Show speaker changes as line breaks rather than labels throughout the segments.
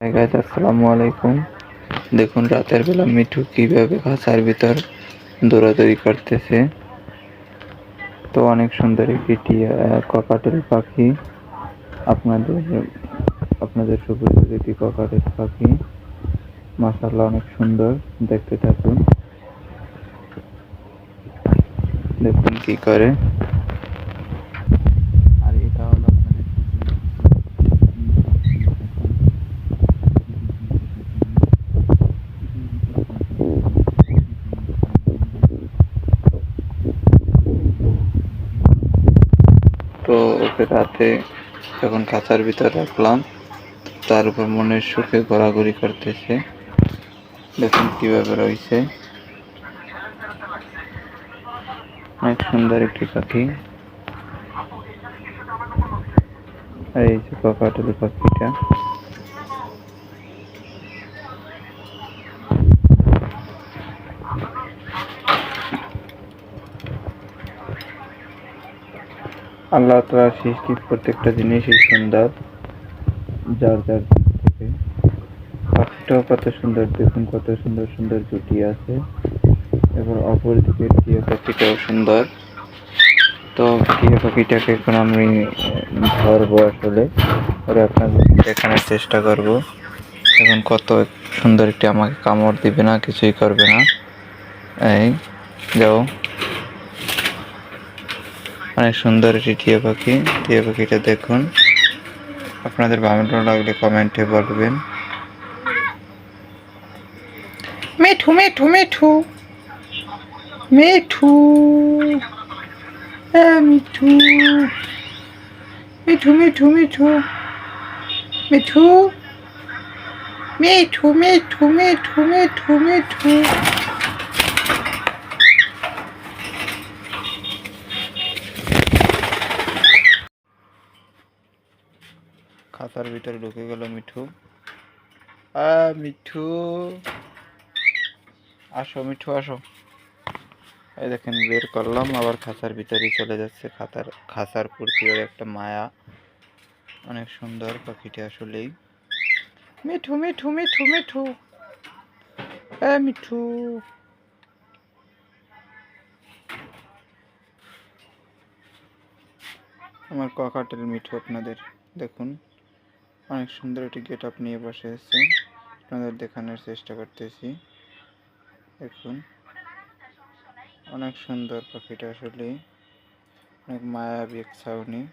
Guys আসসালামু আলাইকুম। দেখুন, রাতের বেলা মিঠু কীভাবে খাঁচার ভিতর দৌড়াদৌড়ি করতেছে। তো অনেক সুন্দর একটি টিয়া ককাটেল পাখি। আপনাদের আপনাদের সুপরিচিত একটি ককাটেল পাখি। মাশাআল্লাহ, অনেক সুন্দর। দেখতে থাকুন। দেখুন কি করে আর এটা হলো আপনাদের তো রাতে যখন খাঁচার ভিতরে রাখলাম, তার উপর মনের সুখে ঘোরাঘুরি করতেছে। দেখুন কীভাবে রয়েছে। অনেক সুন্দর একটি পাখি। এই যে ককাটুলি পাখিটা। আল্লাহ তাআলার সৃষ্টি প্রত্যেকটা জিনিসই সুন্দর। যার যার দিক থেকে পাখিটাও কত সুন্দর, দেখুন কত সুন্দর সুন্দর জুটি আছে। এবার অপর দিকে টিয়া পাখিটাও সুন্দর। তো টিয়া পাখিটাকে এখন আমি ধরবো আসলে। ওরা আপনাদের দেখানোর চেষ্টা করব। এখন কত সুন্দর একটি আমাকে কামড় দিবে না, কিছুই করবে না। এই, যাও। অনেক সুন্দর একটি টিয়া পাখি। টিয়া পাখিটা দেখুন। আপনাদের ভালো লাগলে কমেন্টে বলবেন। মেঠু মেঠু মেঠু। মিঠু। মিঠু। মিঠু মিঠু মিঠু। মিঠু। মিঠু মিঠু মিঠু মিঠু মিঠু। খাতার ভিতরে ঢুকে গেল মিঠু। আ মিঠু। আসো মিঠু, আসো। এই দেখেন, বের করলাম, আবার খাঁচার ভিতরেই চলে যাচ্ছে। খাতার খাঁচার প্রতি ওর একটা মায়া। অনেক সুন্দর পাখিটি আসলেই। মিঠু মিঠু মিঠু মিঠু। মিঠু। আমার ককাটেল মিঠু আপনাদের, দেখুন। অনেক সুন্দর একটি গেট আপ নিয়ে বসে আছে। আপনাদের দেখানোর চেষ্টা করতেছি। দেখুন। অনেক সুন্দর পাখিটা আসলে। অনেক মায়াবী এক ছাউনি।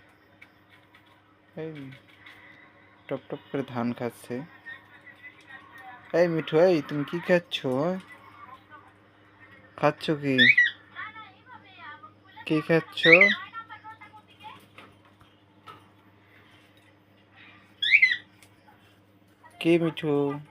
এই টপ টপ করে ধান খাচ্ছে। এই মিঠু, এই তুমি কি খাচ্ছ? খাচ্ছ কি? কি খাচ্ছ? give me two.